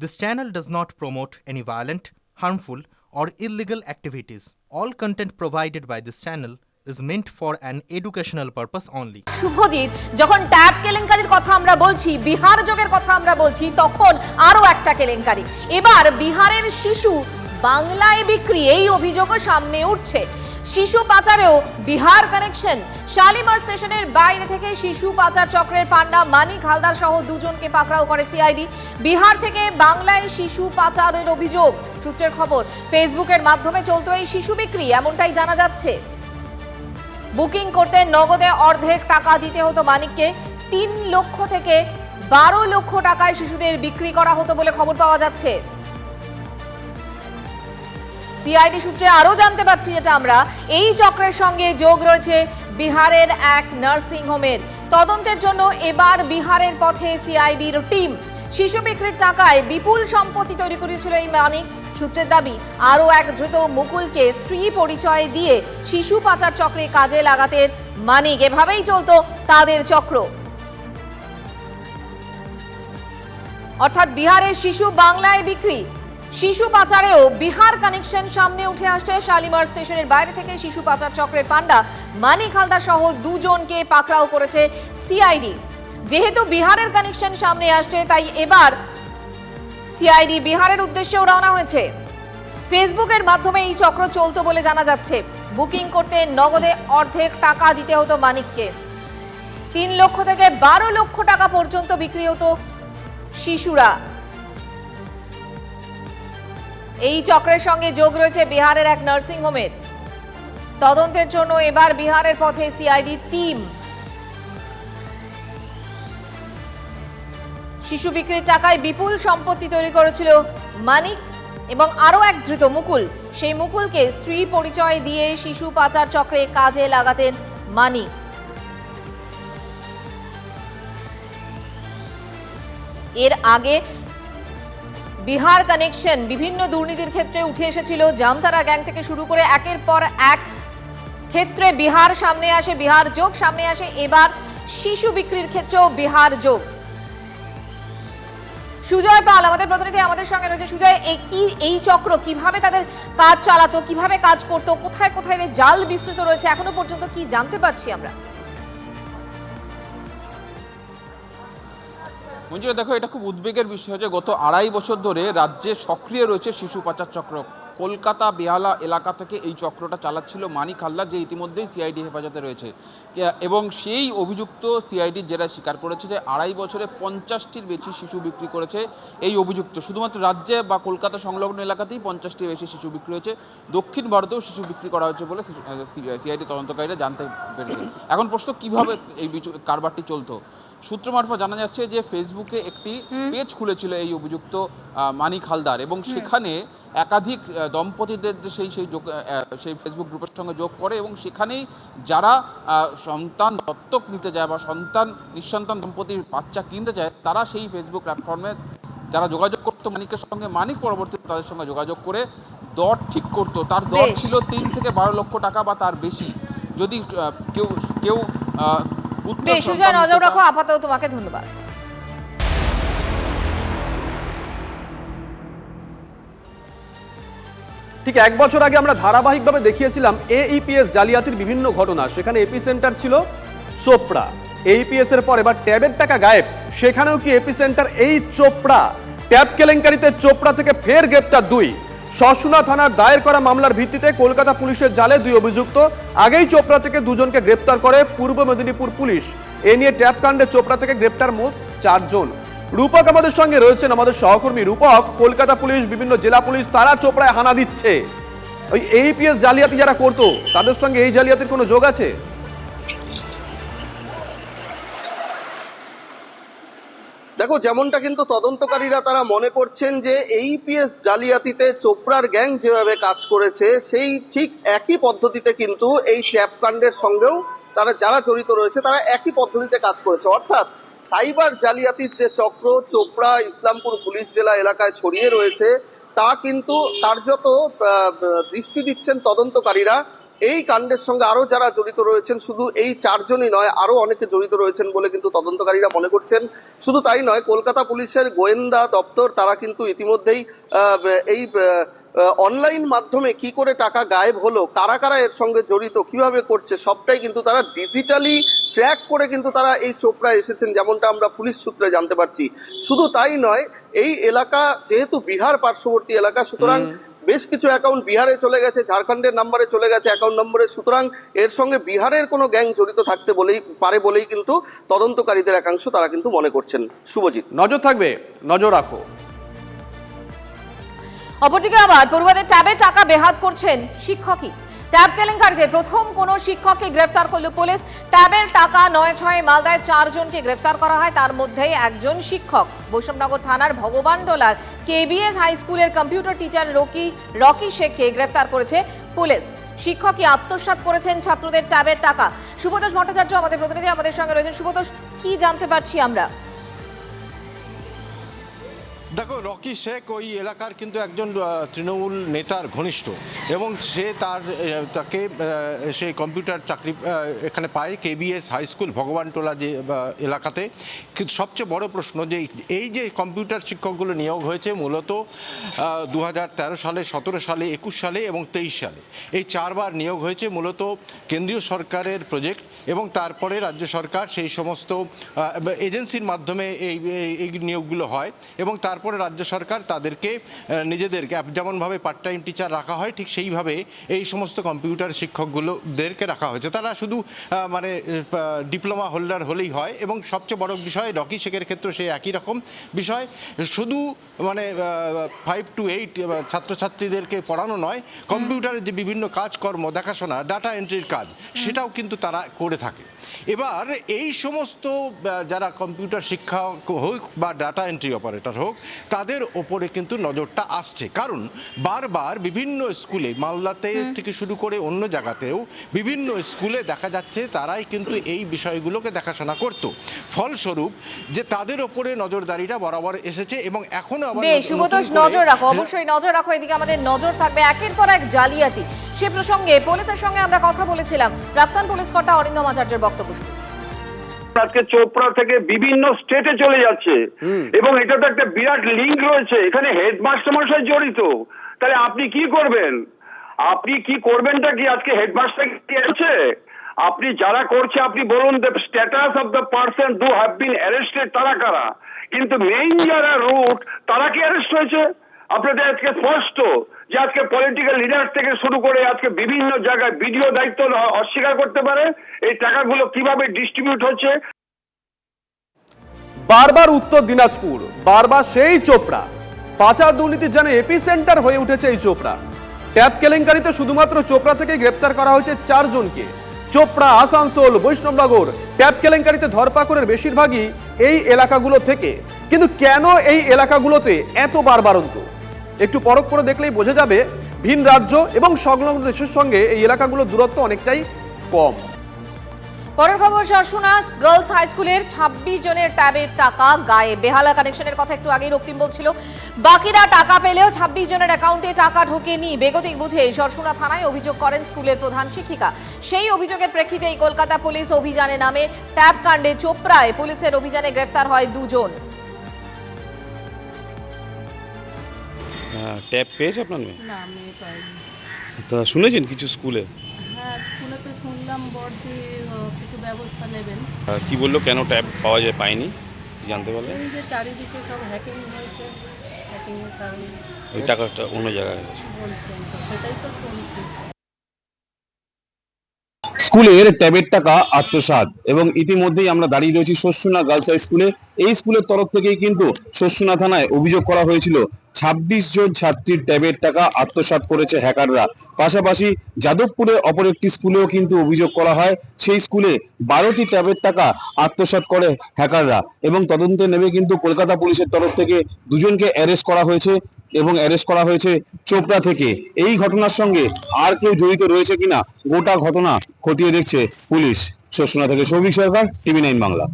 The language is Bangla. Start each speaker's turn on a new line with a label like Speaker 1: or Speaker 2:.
Speaker 1: This channel does not promote any violent, harmful, or illegal activities. All content provided by this channel is meant for an educational purpose only.
Speaker 2: Subhajit যখন ট্যাব কেলেঙ্কারির কথা আমরা বলছি বিহার যোগের কথা আমরা বলছি তখন আরও একটা কেলেঙ্কারি এবার বিহারের শিশু বাংলায় বিক্রি এই অভিযোগও সামনে উঠছে শিশু পাচারেও বিহার কানেকশন শালিমার স্টেশনের বাইরে থেকে শিশু পাচার চক্রের পান্ডা মানিক হালদার সহ দুজনকে পাকড়াও করে সিআইডি বিহার থেকে বাংলায় শিশু পাচারের অভিযোগ। সূত্রের খবর, ফেসবুকের মাধ্যমে চলতো এই শিশু বিক্রি, এমনটাই জানা যাচ্ছে। বুকিং করতে নগদে অর্ধেক টাকা দিতে হতো মানিককে। তিন লক্ষ থেকে বারো লক্ষ টাকায় শিশুদের বিক্রি করা হতো বলে খবর পাওয়া যাচ্ছে। সিআইডি সূত্রে আরও জানতে পারছি যেটা আমরা। এই চক্রের সঙ্গে যোগ রয়েছে বিহারের এক নার্সিং হোমের। তদন্তের জন্য এবার বিহারের পথে সিআইডির টিম। শিশু বিক্রির টাকায় বিপুল সম্পত্তি তৈরি করেছিল এই মানিক। সূত্রের দাবি, আরও এক ধৃত মুকুলকে স্ত্রী পরিচয় দিয়ে শিশু পাচার চক্রে কাজে লাগাতেন মানিক এভাবেই চলতো তাদের চক্র। অর্থাৎ বিহারের শিশু বাংলায় বিক্রি শিশু পাচারেও বিহার কানেকশন সামনে উঠে আসছে। শালিমার স্টেশনের বাইরে থেকে শিশু পাচার চক্রের পান্ডা মানিক হালদার সহ দুজনকে পাকড়াও করেছে সিআইডি। যেহেতু বিহারের কানেকশন সামনে আসছে, তাই এবার সিআইডি বিহারের উদ্দেশ্যেও রওনা হয়েছে। ফেসবুকের মাধ্যমে এই চক্র চলতো বলে জানা যাচ্ছে। বুকিং করতে নগদে অর্ধেক টাকা দিতে হতো মানিককে। তিন লক্ষ থেকে বারো লক্ষ টাকা পর্যন্ত বিক্রি হতো শিশুরা। এই চক্রের সঙ্গে যোগ রয়েছে বিহারের এক নার্সিং হোমের তদন্তের জন্য এবার বিহারের পথে সিআইডি টিম শিশু বিক্রির টাকায় বিপুল সম্পত্তি তৈরি করেছিল মানিক এবং আরও এক ধৃত মুকুল। সেই মুকুলকে স্ত্রী পরিচয় দিয়ে শিশু পাচার চক্রে কাজে লাগাতেন মানিক। এর আগে বিহার কানেকশন বিভিন্ন দুর্নীতির ক্ষেত্রে উঠে এসেছিল জামতারা গ্যাং থেকে শুরু করে একের পর এক ক্ষেত্রে বিহার সামনে আসে, বিহার যোগ সামনে আসে, এবার শিশু বিক্রির ক্ষেত্রেও বিহার যোগ। সুজয় পাল, আমাদের প্রতিনিধি আমাদের সঙ্গে রয়েছে। সুজয় এই কি, এই চক্র কীভাবে তাদের কাজ চালাতো, কীভাবে কাজ করতো, কোথায় কোথায় জাল বিস্তৃত রয়েছে, এখনও পর্যন্ত কি জানতে পারছি আমরা?
Speaker 3: মঞ্জুরা, দেখো, এটা খুব উদ্বেগের বিষয় যে গত আড়াই বছর ধরে রাজ্যে সক্রিয় রয়েছে শিশু পাচার চক্র। কলকাতা, বেহালা এলাকা থেকে এই চক্রটা চালাচ্ছিল মানিক হালদার, যে ইতিমধ্যেই সিআইডি হেফাজতে রয়েছে। এবং সেই অভিযুক্ত সিআইডির জেরা স্বীকার করেছে যে আড়াই বছরে পঞ্চাশটির বেশি শিশু বিক্রি করেছে এই অভিযুক্ত। শুধুমাত্র রাজ্যে বা কলকাতা সংলগ্ন এলাকাতেই পঞ্চাশটির বেশি শিশু বিক্রি হয়েছে। দক্ষিণ ভারতেও শিশু বিক্রি করা হয়েছে বলে সিআইডি তদন্তকারীরা জানতে পেরেছে। এখন প্রশ্ন, কীভাবে এই কারবারটি চলতো? সূত্র মারফত জানা যাচ্ছে যে ফেসবুকে একটি পেজ খুলেছিল এই অভিযুক্ত মানিক হালদার এবং সেখানে একাধিক দম্পতিদের সেই সেই যোগ- সেই ফেসবুক গ্রুপের সঙ্গে যোগ করে এবং সেখানেই যারা সন্তান দত্তক নিতে যায় বা সন্তান নিঃসন্তান দম্পতির বাচ্চা কিনতে চায় তারা সেই ফেসবুক প্ল্যাটফর্মে যারা যোগাযোগ করতো মানিকের সঙ্গে মানিক পরবর্তীতে তাদের সঙ্গে যোগাযোগ করে দর ঠিক করতো। তার দর ছিল তিন থেকে বারো লক্ষ টাকা বা তার বেশি। যদি কেউ কেউ
Speaker 2: বেশ
Speaker 3: সন্তান
Speaker 2: নজর রাখো আপাতত তোমাকে ধন্যবাদ।
Speaker 4: ঠিক এক বছর আগে আমরা ধারাবাহিকভাবে দেখিয়েছিলাম এইপিএস জালিয়াতির বিভিন্ন ঘটনা। সেখানে এপি সেন্টার ছিল চোপড়া। এইপিএস এর পর এবার ট্যাবের টাকা গায়েব। সেখানেও কি এপি সেন্টার এই চোপড়া? ট্যাব কেলেঙ্কারিতে চোপড়া থেকে ফের গ্রেপ্তার দুই। সসুনা থানার দায়ের করা মামলার ভিত্তিতে কলকাতা পুলিশের জালে দুই অভিযুক্ত, আগেই চোপড়া থেকে দুজনকে গ্রেপ্তার করে পূর্ব মেদিনীপুর পুলিশ। এ নিয়ে ট্যাব কাণ্ডে চোপড়া থেকে গ্রেপ্তার মোট চারজন। রূপক আমাদের সঙ্গে রয়েছেন আমাদের সহকর্মী রূপক। কলকাতা পুলিশ, বিভিন্ন জেলা পুলিশ, তারা চোপড়ায় হানা দিচ্ছে। ওই এইপিএস জালিয়াতি যারা করতো, তাদের সঙ্গে এই জালিয়াতির কোনো যোগ আছে?
Speaker 5: দেখো যেমনটা কিন্তু তদন্তকারীরা তারা মনে করছেন যে এইপিএস জালিয়াতিতে চোপড়ার গ্যাং যেভাবে কাজ করেছে সেই ঠিক একই পদ্ধতিতে কিন্তু এই ট্যাপ কাণ্ডের সঙ্গেও তারা যারা জড়িত রয়েছে তারা একই পদ্ধতিতে কাজ করেছে। অর্থাৎ সাইবার জালিয়াতির যে চক্র চোপড়া ইসলামপুর পুলিশ জেলা এলাকায় ছড়িয়ে রয়েছে তা কিন্তু কার্যত আহ, দৃষ্টি দিচ্ছেন তদন্তকারীরা। এই কাণ্ডের সঙ্গে আরও যারা জড়িত রয়েছেন, শুধু এই চারজনই নয়, আরও অনেকে জড়িত রয়েছেন বলে কিন্তু তদন্তকারীরা মনে করছেন। শুধু তাই নয়, কলকাতা পুলিশের গোয়েন্দা দপ্তর, তারা কিন্তু ইতিমধ্যেই এই অনলাইন মাধ্যমে কি করে টাকা গায়েব হলো, কারা কারা এর সঙ্গে জড়িত, কীভাবে করছে, সবটাই কিন্তু তারা ডিজিটালি ট্র্যাক করে কিন্তু তারা এই চোপড়া এসেছেন, যেমনটা আমরা পুলিশ সূত্রে জানতে পারছি। শুধু তাই নয়, এই এলাকা যেহেতু বিহার পার্শ্ববর্তী এলাকা, সুতরাং বেশ কিছু অ্যাকাউন্ট বিহারে চলে গেছে ঝাড়খণ্ডের নাম্বারে চলে গেছে অ্যাকাউন্ট নম্বরে সুতরাং এর সঙ্গে বিহারের কোনো গ্যাং জড়িত থাকতে বলেই পারে বলেই কিন্তু তদন্তকারীদের একাংশ তারা কিন্তু মনে করছেন। শুভজিৎ।
Speaker 4: নজর থাকবে নজর রাখো।
Speaker 2: অপরদিকে আবার পড়ুয়াদের ট্যাবে টাকা বেহাত করছেন শিক্ষকই। ট্যাব কেলেঙ্কারিতে প্রথম কোনো শিক্ষককে গ্রেফতার করল পুলিশ। ট্যাবের টাকা নয় ছয় মালদায় চারজনকে গ্রেফতার করা হয়। তার মধ্যে একজন শিক্ষক। বৈষ্ণবনগর থানার ভগবানটোলার কেবিএস হাই স্কুলের কম্পিউটার টিচার রকি রকি শেখকে গ্রেফতার করেছে পুলিশ। শিক্ষকই আত্মসাৎ করেছেন ছাত্রদের ট্যাবের টাকা। সুভতোষ ভট্টাচার্য আমাদের প্রতিনিধি, আমাদের সঙ্গে রয়েছেন। সুভতোষ কি জানতে পারছি আমরা?
Speaker 6: দেখো, রকি শেখ ওই এলাকার কিন্তু একজন তৃণমূল নেতার ঘনিষ্ঠ এবং সে তার তাকে সে কম্পিউটার চাকরি এখানে পায় কেবিএস হাই স্কুল, ভগবানটোলা যে এলাকাতে। কিন্তু সবচেয়ে বড় প্রশ্ন যে, এই যে কম্পিউটার শিক্ষকগুলো নিয়োগ হয়েছে মূলত দু হাজার তেরো সালে, সতেরো সালে, একুশ সালে এবং তেইশ সালে। এই চারবার নিয়োগ হয়েছে মূলত কেন্দ্রীয় সরকারের প্রজেক্ট এবং তারপরে রাজ্য সরকার সেই সমস্ত এজেন্সির মাধ্যমে এই, এই- নিয়োগগুলো হয় এবং তারপরে রাজ্য সরকার তাদেরকে নিজেদেরকে যেমনভাবে পার্ট টাইম টিচার রাখা হয়, ঠিক সেইভাবে এই সমস্ত কম্পিউটার শিক্ষকগুলোদেরকে রাখা হয়েছে। তারা শুধু মানে ডিপ্লোমা হোল্ডার হলেই হয় এবং সবচেয়ে বড় বিষয়, রকি শেখের ক্ষেত্রে সেই একই রকম বিষয়। শুধু মানে ফাইভ টু এইট ছাত্রছাত্রীদেরকে পড়ানো নয় কম্পিউটারের যে বিভিন্ন কাজকর্ম, দেখাশোনা ডাটা এন্ট্রির কাজ, সেটাও কিন্তু তারা করে থাকে। এবার, এই সমস্ত যারা কম্পিউটার শিক্ষক হোক বা ডাটা এন্ট্রি অপারেটর হোক তাদের ওপরে কিন্তু নজরটা আসছে। কারণ বারবার বিভিন্ন স্কুলে মালদাতে থেকে শুরু করে অন্য জায়গাতেও বিভিন্ন স্কুলে দেখা যাচ্ছে তারাই কিন্তু এই বিষয়গুলোকে দেখাশোনা করত। ফলস্বরূপ যে তাদের ওপরে নজরদারিটা বরাবর এসেছে এবং এখনও আবার
Speaker 2: নজর রাখো। অবশ্যই নজর রাখো। এদিকে আমাদের নজর থাকবে একের পর এক জালিয়াতি। সে প্রসঙ্গে পুলিশের সঙ্গে আমরা কথা বলেছিলাম। প্রাক্তন পুলিশ কর্তা অরিন্দম আচার্যের বক্তব্য শুনুন।
Speaker 7: আজকে চোপড়া থেকে বিভিন্ন স্টেটে চলে যাচ্ছে। এবং এটা তো একটা বিরাট লিঙ্ক রয়েছে। এখানে হেডমাস্টার মশাই জড়িত। তাহলে আপনি কি করবেন? আপনি কি করবেনটা কি? আজকে হেডমাস্টার কি আছে? আপনি যারা করছে আপনি বলুন the status of the person do have been arrested তারা কারা? কিন্তু মেইন যারা রুট তারা কি অ্যারেস্ট হয়েছে? আপনাদের আজকে স্পষ্ট। যে আজকে পলিটিক্যাল লিডার থেকে শুরু করে আজকে বিভিন্ন জায়গায় বিডিও দায়িত্ব অস্বীকার করতে পারে, এই টাকাগুলো কীভাবে ডিস্ট্রিবিউট হচ্ছে?
Speaker 4: বারবার উত্তর দিনাজপুর, বারবার সেই চোপড়া। পাচার দুর্নীতির যেন এপিসেন্টার হয়ে উঠেছে এই চোপড়া। ট্যাব কেলেঙ্কারিতে শুধুমাত্র চোপড়া থেকে গ্রেপ্তার করা হয়েছে চারজনকে। চোপড়া, আসানসোল, বৈষ্ণবনগর ট্যাব কেলেঙ্কারিতে ধরপাকড়ের বেশিরভাগই এই এলাকাগুলো থেকে। কিন্তু কেন এই এলাকাগুলোতে এত বারবারন্ত? একটু পরখ করে দেখলেই বোঝা যাবে ভিন রাজ্য এবং সংলগ্ন দেশের সঙ্গে এই এলাকাগুলোর দূরত্ব অনেকটাই কম।
Speaker 2: পরের খবর, শাসুনাস গার্লস হাই স্কুলের ছাব্বিশ জনের ট্যাবের টাকা গায়ে। বেহালা কানেকশনের কথা একটু আগেই রক্তিম বলছিল। বাকিরা টাকা পেলেও ছাব্বিশ জনের অ্যাকাউন্টে টাকা ঢোকেনি। বেগতিক বুঝে সরসুনা থানায় অভিযোগ করেন স্কুলের প্রধান শিক্ষিকা। সেই অভিযোগের প্রেক্ষিতেই কলকাতা পুলিশ অভিযানে নামে। ট্যাব কাণ্ডে চোপড়ায় পুলিশের অভিযানে গ্রেফতার হয় দুজন।
Speaker 8: ট্যাব পেয়েছে আপনার মেয়ে?
Speaker 9: না মেয়ে পাইনি।
Speaker 8: তা শুনেছেন কিছু স্কুলে?
Speaker 9: হ্যাঁ স্কুলে তো শুনলাম কিছু ব্যবস্থা নেবেন।
Speaker 8: কি বলল কেন ট্যাব পাওয়া যায় পায়নি? কি জানতে পারলেন?
Speaker 9: এই যে চারিদিকে সব হ্যাকিং হয়েছে। হ্যাকিংয়ের কারণে
Speaker 8: ওই টাকাটা অন্য জায়গায় গেছে।
Speaker 9: বলছেন তো সেটাই তো শুনছি।
Speaker 10: স্কুলের ট্যাবের টাকা আত্মসাৎ। এবং ইতিমধ্যেই আমরা দাঁড়িয়ে রয়েছি শস্যনা গার্লস হাই স্কুলে। এই স্কুলের তরফ থেকেই কিন্তু শস্যনা থানায় অভিযোগ করা হয়েছিল ছাব্বিশ জন ছাত্রীর ট্যাবের টাকা আত্মসাৎ করেছে হ্যাকাররা। পাশাপাশি যাদবপুরে অপর একটি স্কুলেও কিন্তু অভিযোগ করা হয়, সেই স্কুলে বারোটি ট্যাবের টাকা আত্মসাৎ করে হ্যাকাররা এবং তদন্তে নেমে কিন্তু কলকাতা পুলিশের তরফ থেকে দুজনকে অ্যারেস্ট করা হয়েছে এবং অ্যারেস্ট করা হয়েছে চোপড়া থেকে। এই ঘটনার সঙ্গে আর কেউ জড়িত রয়েছে কিনা গোটা ঘটনা খতিয়ে দেখছে পুলিশ। শোষণা থেকে সৌভিক সরকার, টিভি নাইন বাংলা।